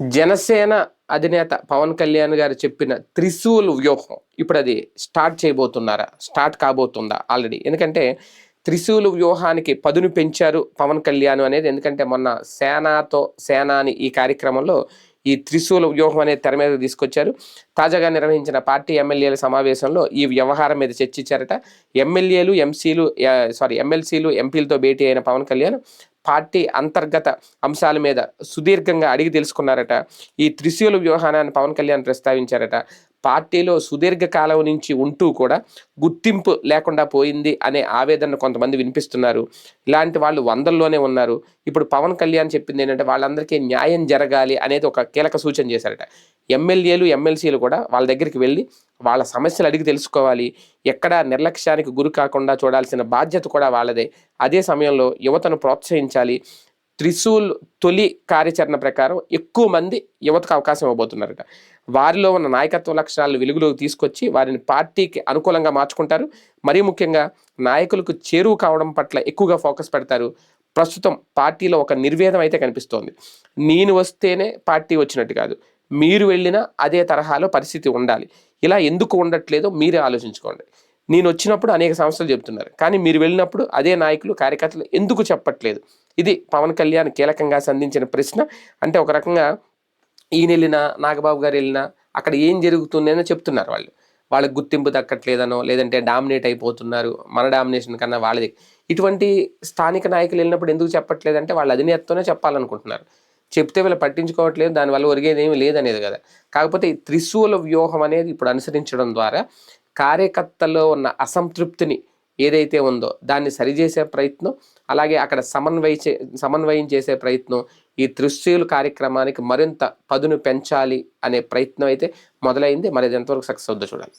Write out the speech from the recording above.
జనసేన అధినేత పవన్ కళ్యాణ్ గారు చెప్పిన త్రిశూల్ వ్యూహం ఇప్పుడు అది స్టార్ట్ చేయబోతున్నారా? స్టార్ట్ కాబోతుందా ఆల్రెడీ? ఎందుకంటే త్రిశూల్ వ్యూహానికి పదును పెంచారు పవన్ కళ్యాణ్ అనేది. ఎందుకంటే మొన్న సేనాతో సేనాని ఈ కార్యక్రమంలో ఈ త్రిశూల వ్యూహం అనేది తెర మీద తీసుకొచ్చారు. తాజాగా నిర్వహించిన పార్టీ ఎమ్మెల్యేల సమావేశంలో ఈ వ్యవహారం మీద చర్చించారట. ఎమ్మెల్యేలు ఎంసీలు సారీ ఎమ్మెల్సీలు ఎంపీలతో భేటీ అయిన పవన్ కళ్యాణ్ పార్టీ అంతర్గత అంశాల మీద సుదీర్ఘంగా అడిగి తెలుసుకున్నారట. ఈ త్రిశూల వ్యూహానాన్ని పవన్ కళ్యాణ్ ప్రస్తావించారట. పార్టీలో సుదీర్ఘకాలం నుంచి ఉంటూ కూడా గుర్తింపు లేకుండా పోయింది అనే ఆవేదన కొంతమంది వినిపిస్తున్నారు. ఇలాంటి వాళ్ళు వందల్లోనే ఉన్నారు. ఇప్పుడు పవన్ కళ్యాణ్ చెప్పింది ఏంటంటే వాళ్ళందరికీ న్యాయం జరగాలి అనేది ఒక కీలక సూచన చేశారట. ఎమ్మెల్యేలు ఎమ్మెల్సీలు కూడా వాళ్ళ దగ్గరికి వెళ్ళి వాళ్ళ సమస్యలు అడిగి తెలుసుకోవాలి. ఎక్కడ నిర్లక్ష్యానికి గురి కాకుండా చూడాల్సిన బాధ్యత కూడా వాళ్ళదే. అదే సమయంలో యువతను ప్రోత్సహించాలి. త్రిశూల్ తొలి కార్యాచరణ ప్రకారం ఎక్కువ మంది యువతకు అవకాశం ఇవ్వబోతున్నారట. వారిలో ఉన్న నాయకత్వ లక్షణాలను వెలుగులోకి తీసుకొచ్చి వారిని పార్టీకి అనుకూలంగా మార్చుకుంటారు. మరీ ముఖ్యంగా నాయకులకు చేరువు కావడం పట్ల ఎక్కువగా ఫోకస్ పెడతారు. ప్రస్తుతం పార్టీలో ఒక నిర్వేదం అయితే కనిపిస్తోంది. నేను వస్తేనే పార్టీ వచ్చినట్టు కాదు. మీరు వెళ్ళినా అదే తరహాలో పరిస్థితి ఉండాలి. ఇలా ఎందుకు ఉండట్లేదో మీరే ఆలోచించుకోండి. నేను వచ్చినప్పుడు అనేక సంస్థలు చెప్తున్నారు కానీ మీరు వెళ్ళినప్పుడు అదే నాయకులు కార్యకర్తలు ఎందుకు చెప్పట్లేదు? ఇది పవన్ కళ్యాణ్ కీలకంగా సంధించిన ప్రశ్న. అంటే ఒక రకంగా ఈయన వెళ్ళినా నాగబాబు గారు వెళ్ళినా అక్కడ ఏం జరుగుతుందని చెప్తున్నారు వాళ్ళు. వాళ్ళకి గుర్తింపు దక్కట్లేదనో లేదంటే డామినేట్ అయిపోతున్నారు. మన డామినేషన్ కన్నా వాళ్ళది. ఇటువంటి స్థానిక నాయకులు వెళ్ళినప్పుడు ఎందుకు చెప్పట్లేదంటే వాళ్ళ అధినేతతోనే చెప్పాలనుకుంటున్నారు. చెప్తే వీళ్ళు పట్టించుకోవట్లేదు దానివల్ల ఒరిగేది ఏమీ లేదనేది కదా. కాకపోతే త్రిశూల వ్యూహం అనేది ఇప్పుడు అనుసరించడం ద్వారా కార్యకర్తల్లో ఉన్న అసంతృప్తిని ఏదైతే ఉందో దాన్ని సరిచేసే ప్రయత్నం అలాగే అక్కడ సమన్వయ చే సమన్వయం చేసే ప్రయత్నం ఈ త్రిశూలు కార్యక్రమానికి మరింత పదును పెంచాలి అనే ప్రయత్నం అయితే మొదలైంది. మరి ఎంతవరకు సక్సెస్ అవుద్దో చూడాలి.